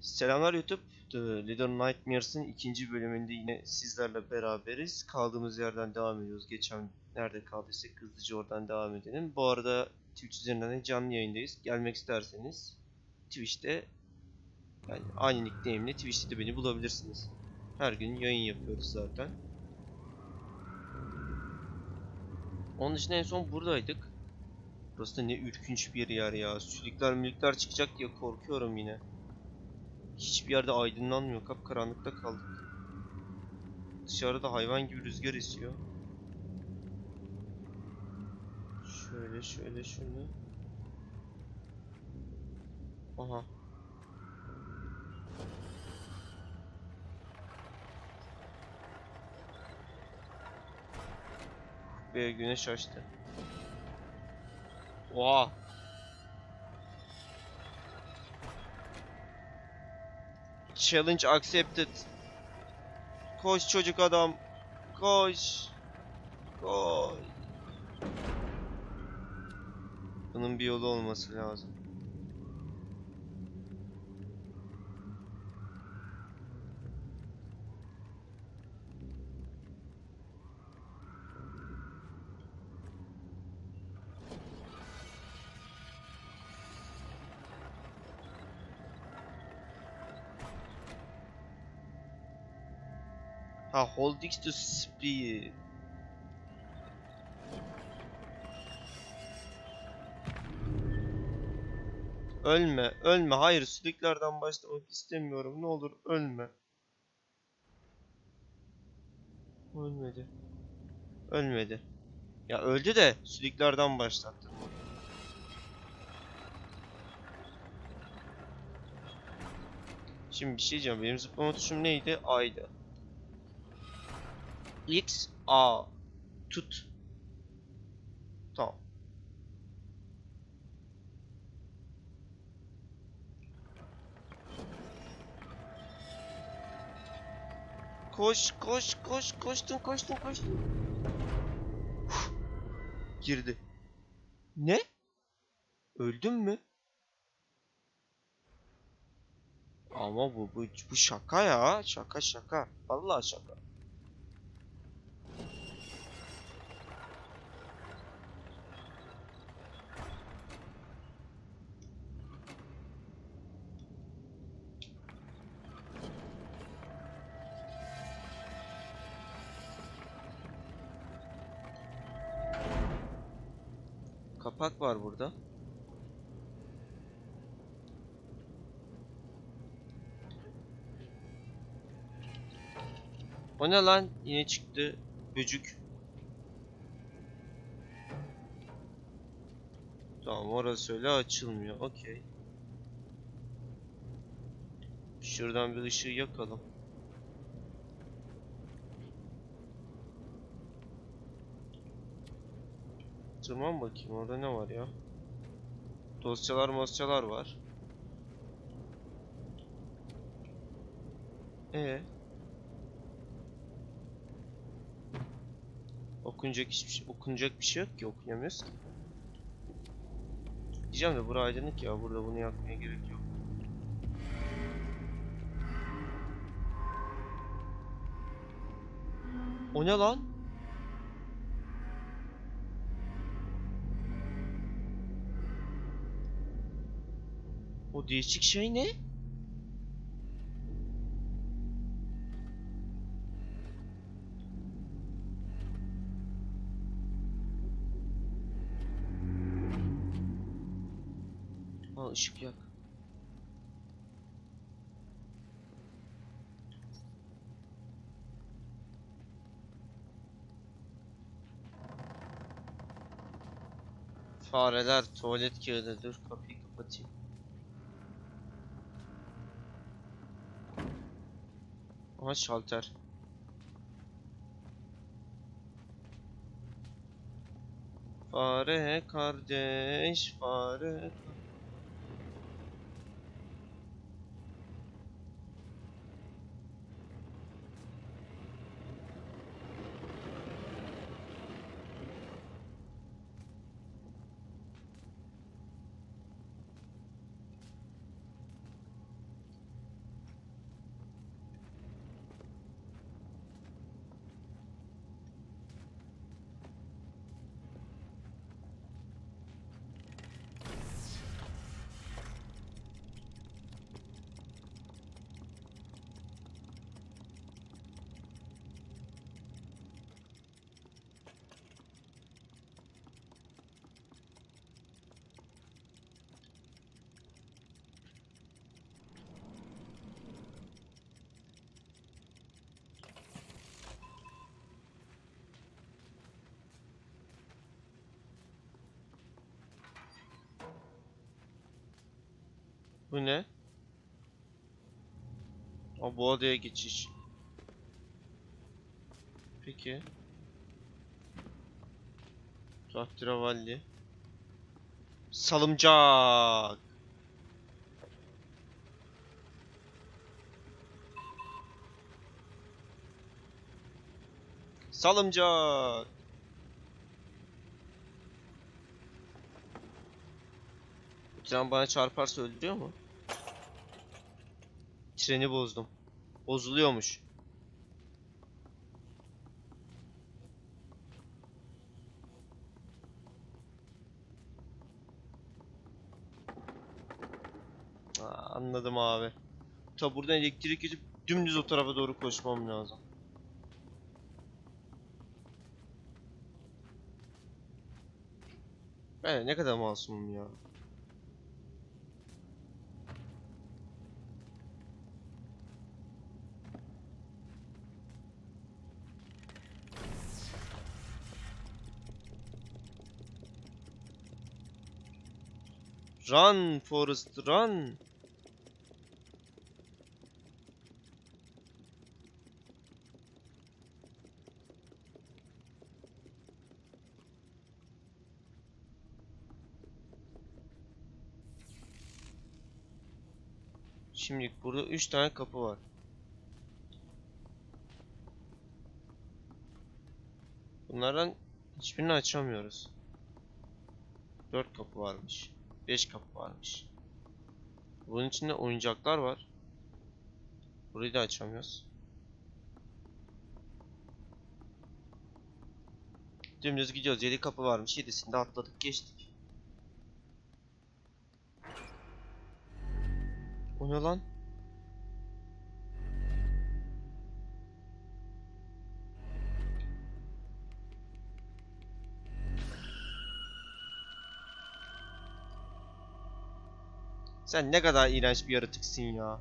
Selamlar YouTube. The Little Nightmares'ın ikinci bölümünde yine sizlerle beraberiz. Kaldığımız yerden devam ediyoruz. Geçen nerede kaldıysak hızlıca oradan devam edelim. Bu arada Twitch üzerinden de canlı yayındayız. Gelmek isterseniz Twitch'te yani aynı nickname'le Twitch'te de beni bulabilirsiniz. Her gün yayın yapıyoruz zaten. Onun dışında en son buradaydık. Burası da ne ürkünç bir yer ya. Sülükler mülükler çıkacak diye korkuyorum yine. Hiçbir yerde aydınlanmıyor. Kapkaranlıkta kaldık. Dışarıda hayvan gibi rüzgar esiyor. Şöyle şöyle şöyle. Aha. Ve güneş açtı. Oha. Challenge accepted. Koş çocuk adam. Koş. Koş. Bunun bir yolu olması lazım. Ha hold X to speed. Ölme, ölme. Hayır, sülüklerden başlamak istemiyorum. Ne olur ölme. Ölmedi. Ölmedi. Ya öldü de sülüklerden başlattı. Şimdi bir şey diyeceğim. Benim zıplama tuşum neydi? A'ydı. X A tut. Tamam. Koş koş koş koştum koştum koştum. Uf. Girdi. Ne? Öldüm mü? Ama bu bu bu şaka ya. Şaka şaka. Vallahi şaka. Kapak var burada. O ne lan? Yine çıktı. Böcük. Tamam orası öyle açılmıyor. Okey. Şuradan bir ışığı yakalım. Tamam bakayım orada ne var ya? Dosyalar mosyalar var. E Okunacak hiçbir şey, okunacak bir şey yok ki okuyamıyoruz ki. Diyeceğim de bura aydınlık ya burada bunu yapmaya gerek yok. O ne lan? Değişik şey ne? Ha ışık yak. Fareler, tuvalet kağıdı. Dur kapıyı kapatayım. Aha şalter. Fare kardeş, fare. Bu ne? Aa, bu odaya geçiş. Peki. Tahterevalli. Salımcak. Salımcak. Tren bana çarparsa öldürüyor mu? Treni bozdum. Bozuluyormuş. Aa, anladım abi. Ta buradan elektrik geçip dümdüz o tarafa doğru koşmam lazım. Ben ne kadar masumum ya. Run Forest run. Şimdi burada 3 tane kapı var. Bunlardan hiçbirini açamıyoruz. 4 kapı varmış. 5 kapı varmış. Bunun içinde oyuncaklar var. Burayı da açamıyoruz. Dümdüz gidiyoruz. 7 kapı varmış. 7'sini de atladık geçtik. O ne lan? Sen ne kadar iğrenç bir yaratıksın ya.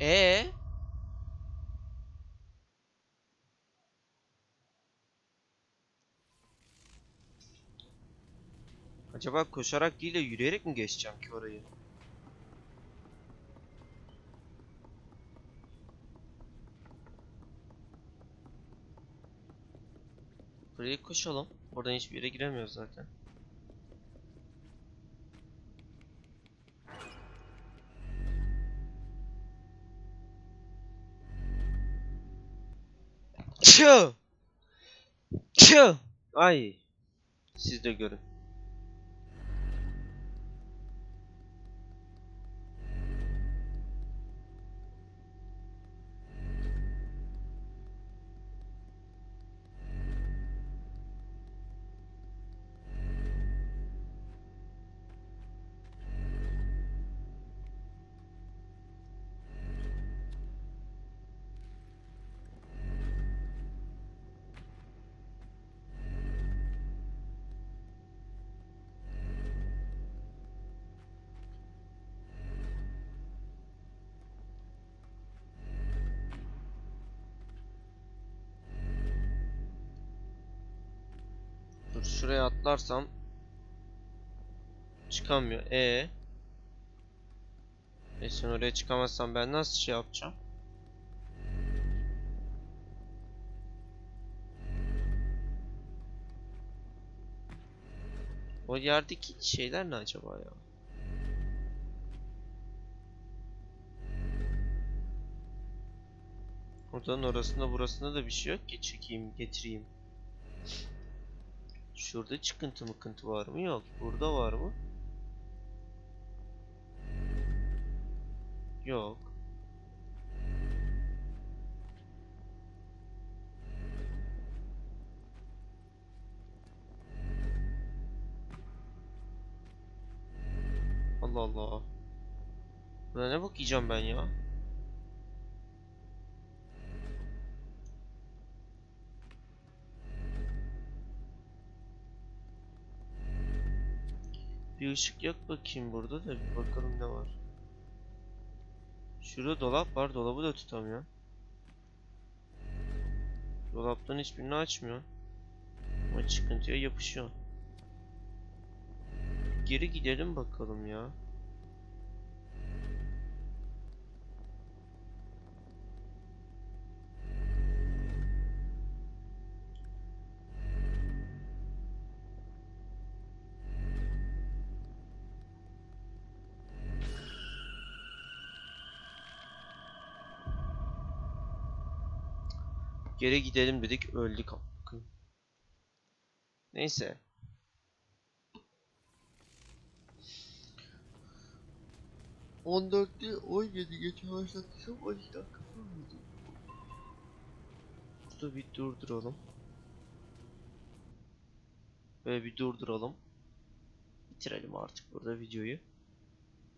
Ee? Acaba koşarak değil de yürüyerek mi geçeceğim ki orayı? Buraya koşalım. Oradan hiçbir yere giremiyoruz zaten. Çı! Çı! Ay. Siz de görün. Dur şuraya atlarsam çıkamıyor. E. E sen oraya çıkamazsan ben nasıl şey yapacağım? O yerdeki şeyler ne acaba ya? Oradan orasında burasında da bir şey yok ki çekeyim getireyim. Şurada çıkıntı mıkıntı var mı? Yok. Burada var mı? Yok. Allah Allah. Buna ne bakacağım ben ya? Bir ışık yak bakayım burada da bir bakalım ne var. Şurada dolap var. Dolabı da tutamıyor. Dolaptan hiçbirini açmıyor. Ama çıkıntıya yapışıyor. Geri gidelim bakalım ya. Geri gidelim dedik öldük. Neyse. On dörtte on yedi geçe başlattıysam 12 dakika olmadı. Burada bir durduralım. Böyle bir durduralım. Bitirelim artık burada videoyu.